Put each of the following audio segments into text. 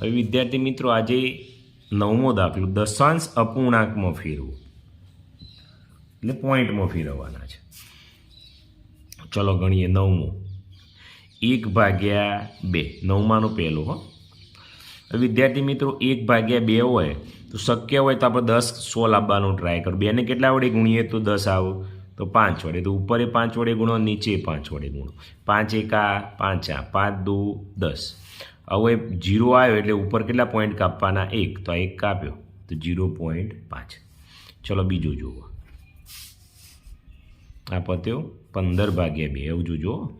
હવે વિદ્યાર્થી મિત્રો, આજે નવમો દાખલો, દશાંશ અપૂર્ણાંકમાં ફેરવું. એટલે પોઈન્ટમાં ફેરવવાના છે. ચલો ગણીએ નવમો. એક ભાગ્યા બે. નવમાનો પહેલો, હો. વિદ્યાર્થી મિત્રો, એક ભાગ્યા બે હોય, તો શક્ય હોય તો આપણે દસ સો લાવવાનો ટ્રાય કરો. બેને કેટલા વડે ગુણીએ? તો દસ આવો. તો પાંચ વડે. તો ઉપર પાંચ વડે ગુણો, નીચે પાંચ વડે ગુણો. પાંચ એકા, પાંચ આ પાંચ દુ, દસ. હવે જીરો આવ્યો એટલે ઉપર કેટલા પોઈન્ટ કાપવાના? એક. તો આ એક કાપ્યો. તો જીરો પોઈન્ટ પાંચ. ચલો બીજું જુઓ. આ પત્યો પંદર ભાગ્યા બે. એવું જોજો.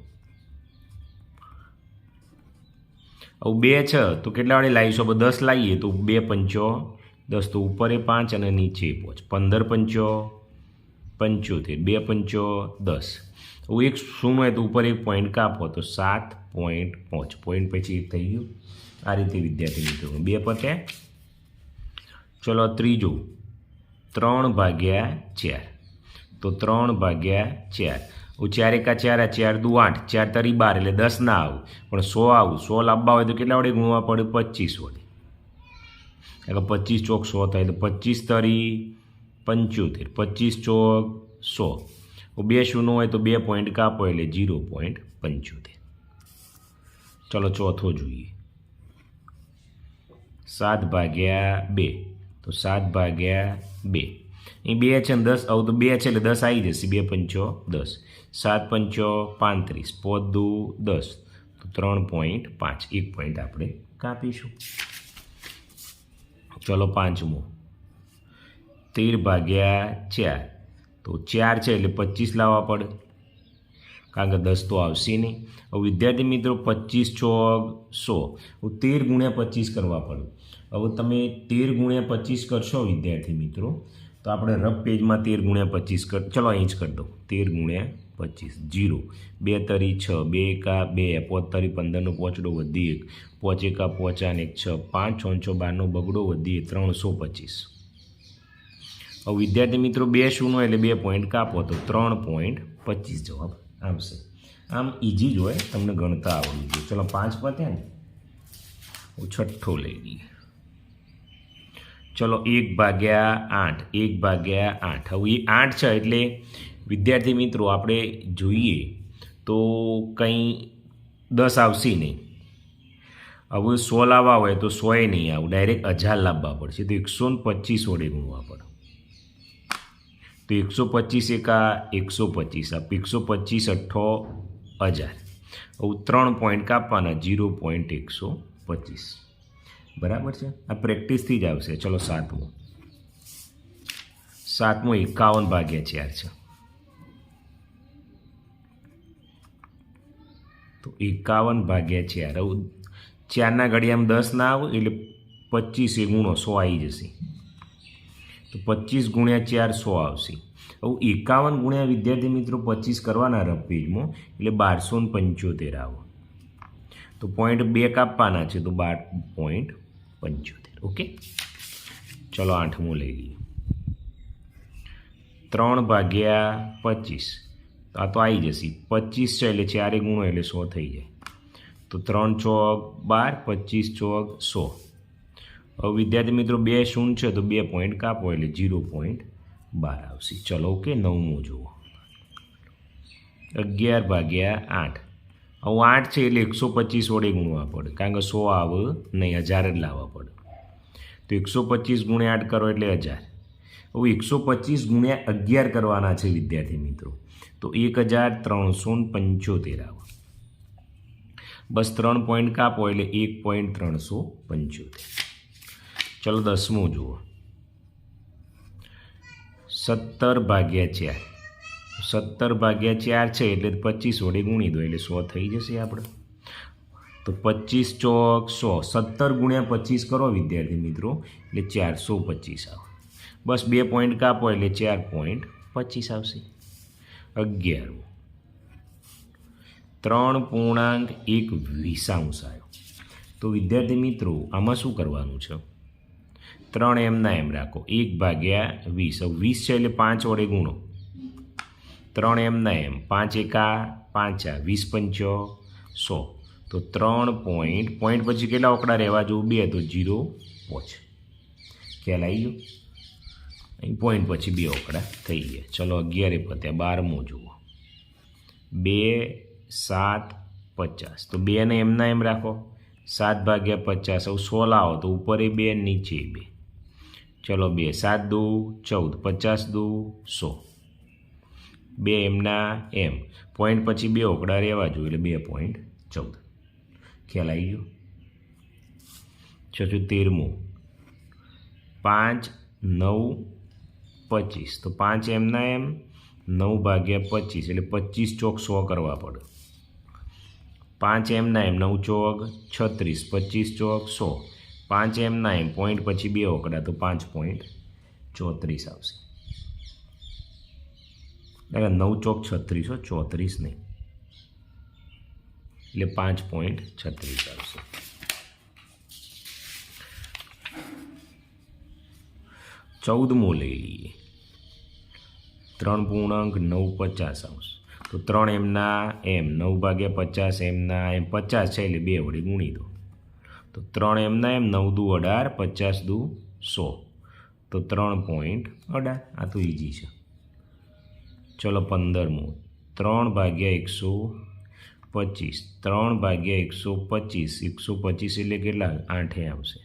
હવે બે છે. તો કેટલા વડે લાવીશું આપણે દસ લાવીએ તો બે પંચો. દસ તો ઉપર પાંચ અને નીચે પાંચ. પંદર પંચો. પંચોતેર. બે પંચો. દસ. હવે એક શૂન્ય તો ઉપર એક પોઈન્ટ કાપો, તો સાત પોઈન્ટ પાંચ. પોઈન્ટ પછી એક થઈ ગયું. આ રીતે વિદ્યાર્થી મિત્રો, બે પતે ચલો ત્રીજું. ત્રણ ભાગ્યા ચાર. તો ત્રણ ભાગ્યા ચાર. હું ચાર એકા ચાર, આ ચાર દુ આઠ. ચાર તરી બાર એટલે દસ ના આવું. પણ સો આવું. સો લાંબા હોય તો કેટલા વડે ગુણવા પડે? પચીસ વડે. એટલે પચીસ ચોક સો થાય તો પચીસ તરી પંચોતેર. પચીસ ચોક સો. બે શૂન્ય હોય તો બે પોઈન્ટ કાપો એટલે જીરો પોઈન્ટ પંચોતેર. ચલો ચોથો જોઈએ. સાત ભાગ્યા બે. તો સાત ભાગ્યા બે. અહીં બે છે ને દસ, આવું તો બે છે એટલે દસ આવી જશે. બે પંચો દસ. સાત પંચો પાંત્રીસ. પોદુ દસ. તો ત્રણ પોઈન્ટ પાંચ. એક પોઈન્ટ આપણે કાપીશું. ચલો પાંચમો. તેર ભાગ્યા ચાર. તો ચાર છે એટલે પચીસ લાવવા પડે. કારણ કે દસ તો આવશે નહીં. હવે વિદ્યાર્થી મિત્રો, પચીસ છ સો. હું તેર ગુણ્યા પચીસ કરવા પડે. હવે તમે તેર ગુણ્યા પચીસ કરશો વિદ્યાર્થી મિત્રો, તો આપણે રફ પેજમાં તેર ગુણ્યા પચીસ કર, ચલો અહીં જ કરી દો તેર ગુણ્યા પચીસ જીરો બે તરી છ, બે એકા, બે. પોતરી પંદરનો પોચડો વધી એક. પોચ એકા, પોચા ને એક છ. પાંચ છ બારનો બગડો વધી એક. ત્રણસો પચીસ. હવે વિદ્યાર્થી મિત્રો, બે શૂન્ય એટલે બે પોઈન્ટ કાપો તો ત્રણ પોઈન્ટ પચીસ જવાબ આવશે. આમ ઇઝી જ હોય, તમને ગણતા આવડવું જોઈએ ચલો, પાંચ પત્યા ને હું છઠ્ઠો લઈ લઈએ. ચલો, એક ભાગ્યા આઠ, એક ભાગ્યા આઠ. હવે એ આઠ છે એટલે વિદ્યાર્થી મિત્રો, આપણે જોઈએ તો કંઈ દસ આવશે નહીં. હવે સો લાવવા હોય તો સોએ નહીં આવું. ડાયરેક્ટ હજાર લાવવા પડશે. તો એકસો ને પચીસ વડે ગુણવા પડે. તો એકસો પચીસ એકા એકસો પચીસ આપ એકસો પચીસ અઠ્ઠો હજાર. હવે ત્રણ પોઈન્ટ કાપવાના જીરો પોઈન્ટ એકસો પચીસ બરાબર છે? આ પ્રેક્ટિસથી જ આવશે. ચલો સાતમું. સાતમું એકાવન ભાગ્યા ચાર છે. તો એકાવન ભાગ્યા ચાર. આવું ચારના ઘડિયામાં દસ ના આવે એટલે પચીસ એ ગુણો સો આવી જશે. તો પચીસ ગુણ્યા ચાર સો આવશે. હવે એકાવન ગુણ્યા વિદ્યાર્થી મિત્રો પચીસ કરવાના રફ એટલે બારસો ને પંચોતેર આવો. તો પોઈન્ટ બે કાપવાના છે, તો બાર પોઈન્ટ પંચોતેર, ઓકે? ચલો આઠમું લઈ લઈએ. ત્રણ ભાગ્યા પચીસ. આ તો આવી જશે. પચીસ છે એટલે ચારે ગુણો, એટલે સો થઈ જાય. તો ત્રણ ચોક બાર, પચીસ ચોક સો. હવે વિદ્યાર્થી મિત્રો બે શૂન્ય છે તો બે પોઈન્ટ કાપો એટલે ઝીરો પોઈન્ટ બાર આવશે. ચલો ઓકે નવમું જુઓ. અગિયાર ભાગ્યા આઠ. હવે આઠ છે એટલે એકસો પચીસ વડે ગુણવા પડે. કારણ કે સો આવે નહીં, હજાર જ લાવવા પડે. તો એકસો પચીસ ગુણ્યા આઠ કરો એટલે હજાર. હવે એકસો પચીસ ગુણ્યા અગિયાર કરવાના છે વિદ્યાર્થી મિત્રો. તો એક હજાર ત્રણસો પંચોતેર આવે. બસ ત્રણ પોઈન્ટ કાપો એટલે એક પોઈન્ટ ત્રણસો પંચોતેર. ચલો દસમું જુઓ? સત્તર ભાગ્યા ચાર. સત્તર ભાગ્યા ચાર છે એટલે પચીસ વડે ગુણી દો, એટલે સો થઈ જશે આપણે તો પચીસ ચોક સો. સત્તર ગુણ્યા પચીસ કરો વિદ્યાર્થી મિત્રો, એટલે ચારસો પચીસ આવે. બસ બે પોઈન્ટ કાપો એટલે ચાર પોઈન્ટ પચીસ આવશે. અગિયારમું ત્રણ પૂર્ણાંક એક વીસાંશ આવ્યો. તો વિદ્યાર્થી મિત્રો, આમાં શું કરવાનું છે? ત્રણ એમના એમ રાખો. એક ભાગ્યા વીસ. હવે વીસ છે એટલે પાંચ વડે ગુણો. ત્રણ એમના એમ. પાંચ એકા પાંચ. વીસ પંચો સો. તો ત્રણ પોઈન્ટ પોઈન્ટ પછી કેટલા ઓકડા રહેવા જોવું? બે. તો જીરો પોચ. ખ્યાલ આવી ગયો? અહીં પોઈન્ટ પછી બે ઓકડા થઈ ગયા. ચલો અગિયારે પત્યા બારમું જુઓ. બે, સાત, પચાસ. તો બેને એમના એમ રાખો. સાત ભાગ્યા પચાસ. હવે સો લાવો તો ઉપર એ બે નીચે બે. ચલો બે સાત દુ, ચૌદ પચાસ દુ, સો. બે એમના એમ. પોઈન્ટ પછી બે ઓકડા રહેવા જોઈએ, એટલે બે પોઈન્ટ ચૌદ. ખ્યાલ આવી ગયો? છઠ્ઠું તેરમું પાંચ, નવ, પચીસ. તો પાંચ એમના એમ, નવ ભાગ્યા પચીસ, એટલે પચીસ ચોક સો કરવા પડે. પાંચ એમના એમ, નવ ચોક છત્રીસ, પચીસ ચોક સો. પાંચ એમ પોઈન્ટ પછી બે ઓકડા તો પાંચ પોઈન્ટ ચોત્રીસ આવશે. એટલે નવ ચોક છત્રીસો ચોત્રીસ નહીં. એટલે પાંચ પોઈન્ટ છત્રીસ આવશે. ચૌદમું લઈ લઈએ. ત્રણ પૂર્ણાંક નવ પચાસ આવશે. તો ત્રણ એમના એમ, નવ ભાગ્યા પચાસ એમના એમ, પચાસ છે એટલે બે વડે ગુણી દો. તો ત્રણ એમના એમ નવ દુ અઢાર, પચાસ દુ સો. તો ત્રણ પોઈન્ટ અઢાર. આ તો ઇઝી છે. ચલો પંદરમું. ત્રણ ભાગ્યા એકસો પચીસ. ત્રણ ભાગ્યા એકસો પચીસ. એકસો પચીસ એટલે કેટલા? આઠે આવશે.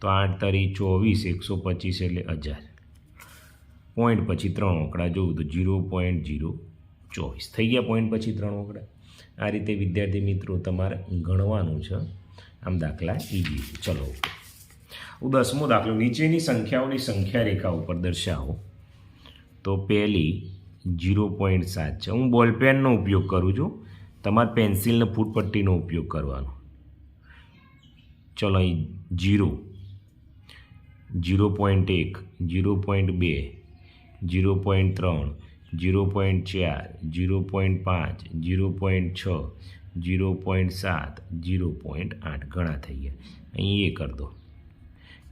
તો આઠ તરી ચોવીસ, એકસો પચીસ એટલે હજાર. પોઈન્ટ પછી ત્રણ ઓકડા જોવું તો જીરો પોઈન્ટ જીરો ચોવીસ. થઈ ગયા પોઈન્ટ પછી ત્રણ ઓકડા આ રીતે વિદ્યાર્થી મિત્રો તમારે ગણવાનું છે. આમ દાખલા ઈજી ચલો. હું દસમો દાખલો. નીચેની સંખ્યાઓની સંખ્યા રેખા ઉપર દર્શાવો. તો પહેલી જીરો પોઈન્ટ સાત છે. હું બોલપેનનો ઉપયોગ કરું છું. તમારે પેન્સિલને ફૂટપટ્ટીનો ઉપયોગ કરવાનો. ચલો અહીં જીરો જીરો પોઈન્ટ એક જીરો પોઈન્ટ બે જીરો પોઈન્ટ ત્રણ જીરો પોઈન્ટ ચાર જીરો પોઈન્ટ પાંચ જીરો પોઈન્ટ છ જીરો પોઈન્ટ સાત જીરો પોઈન્ટ આઠ ઘણા થઈ ગયા. અહીં એ કરી દો.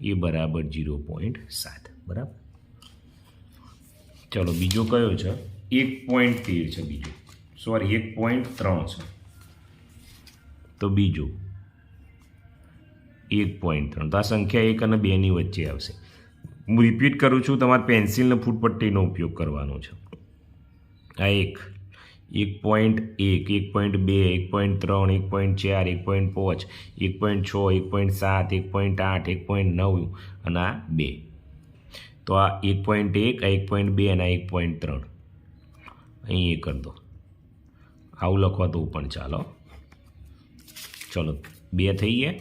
એ બરાબર જીરો પોઈન્ટ સાત, બરાબર? ચલો, બીજો કયો છે? એક પોઈન્ટ તેર છે બીજો. સોરી એક પોઈન્ટ ત્રણ છે. તો બીજો. એક પોઈન્ટ ત્રણ. તો આ સંખ્યા એક અને બેની વચ્ચે આવશે. હું રિપીટ કરું છું, તમારે પેન્સિલને ફૂટપટ્ટીનો ઉપયોગ કરવાનો છે. આ એક. એક પોઈન્ટ એક એક પોઈન્ટ બે એક પોઈન્ટ ત્રણ એક પોઈન્ટ ચાર એક પોઈન્ટ પાંચ એક પોઈન્ટ છ એક પોઈન્ટ સાત એક પોઈન્ટ આઠ એક પોઈન્ટ નવ અને આ બે તો આ એક પોઈન્ટ એક આ એક પોઈન્ટ બે અને આ એક પોઈન્ટ ત્રણ અહીં એ કરી દો આવું લખવા તો પણ ચાલો ચલો બે થઈ ગયા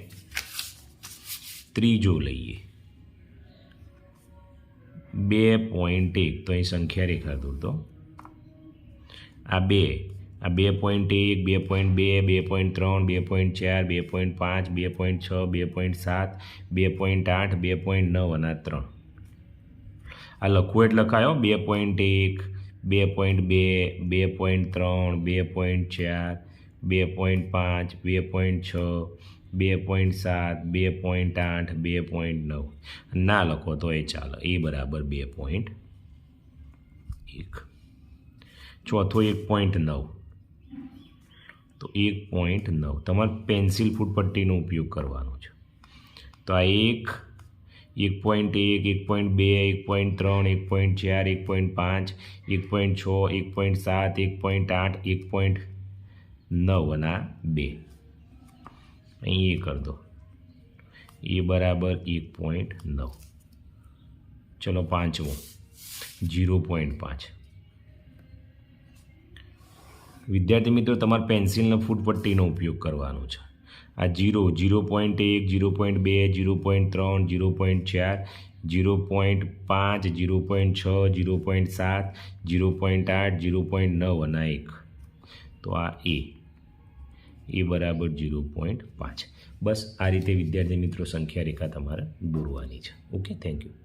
ત્રીજો લઈએ બે પોઈન્ટ એક તો અહીં સંખ્યા રેખા દોરતો આ બે આ બે પોઈન્ટ એક બે પોઈન્ટ બે બે પોઈન્ટ ત્રણ બે પોઈન્ટ ચાર બે પોઈન્ટ પાંચ બે પોઈન્ટ છ બે પોઈન્ટ સાત બે પોઈન્ટ આઠ બે પોઈન્ટ નવ અને ત્રણ આ લખવું એટલે લખાયો બે પોઈન્ટ એક બે પોઈન્ટ બે બે પોઈન્ટ ત્રણ બે પોઈન્ટ ચાર બે પોઈન્ટ પાંચ બે પોઈન્ટ છ બે પોઈન્ટ સાત બે પોઈન્ટ આઠ બે પોઈન્ટ નવ ના લખો તો એ ચાલે એ બરાબર બે પોઈન્ટ એક ચોથો એક પોઈન્ટ નવ તો એક પોઈન્ટ નવ તમારે પેન્સિલ ફૂટપટ્ટીનો ઉપયોગ કરવાનો છે તો આ એક એક પોઈન્ટ એક એક પોઈન્ટ બે એક પોઈન્ટ ત્રણ એક પોઈન્ટ ચાર એક પોઈન્ટ પાંચ એક પોઈન્ટ છ એક પોઈન્ટ સાત એક પોઈન્ટ આઠ એક પોઈન્ટ નવ અને બે અહીં એ કરી દો એ બરાબર એક પોઈન્ટ નવ ચલો પાંચમો જીરો પોઈન્ટ પાંચ વિદ્યાર્થી મિત્રો તમારે પેન્સિલનો ફૂટપટ્ટીનો ઉપયોગ કરવાનો છે આ જીરો જીરો પોઈન્ટ એક જીરો પોઈન્ટ બે જીરો પોઈન્ટ ત્રણ જીરો પોઈન્ટ ચાર જીરો પોઈન્ટ પાંચ જીરો પોઈન્ટ છ જીરો પોઈન્ટ સાત જીરો પોઈન્ટ આઠ જીરો પોઈન્ટ નવ અને એક તો આ એ એ બરાબર જીરો પોઈન્ટ પાંચ બસ આ રીતે વિદ્યાર્થી મિત્રો સંખ્યા રેખા તમારે દોરવાની છે ઓકે થેન્ક યુ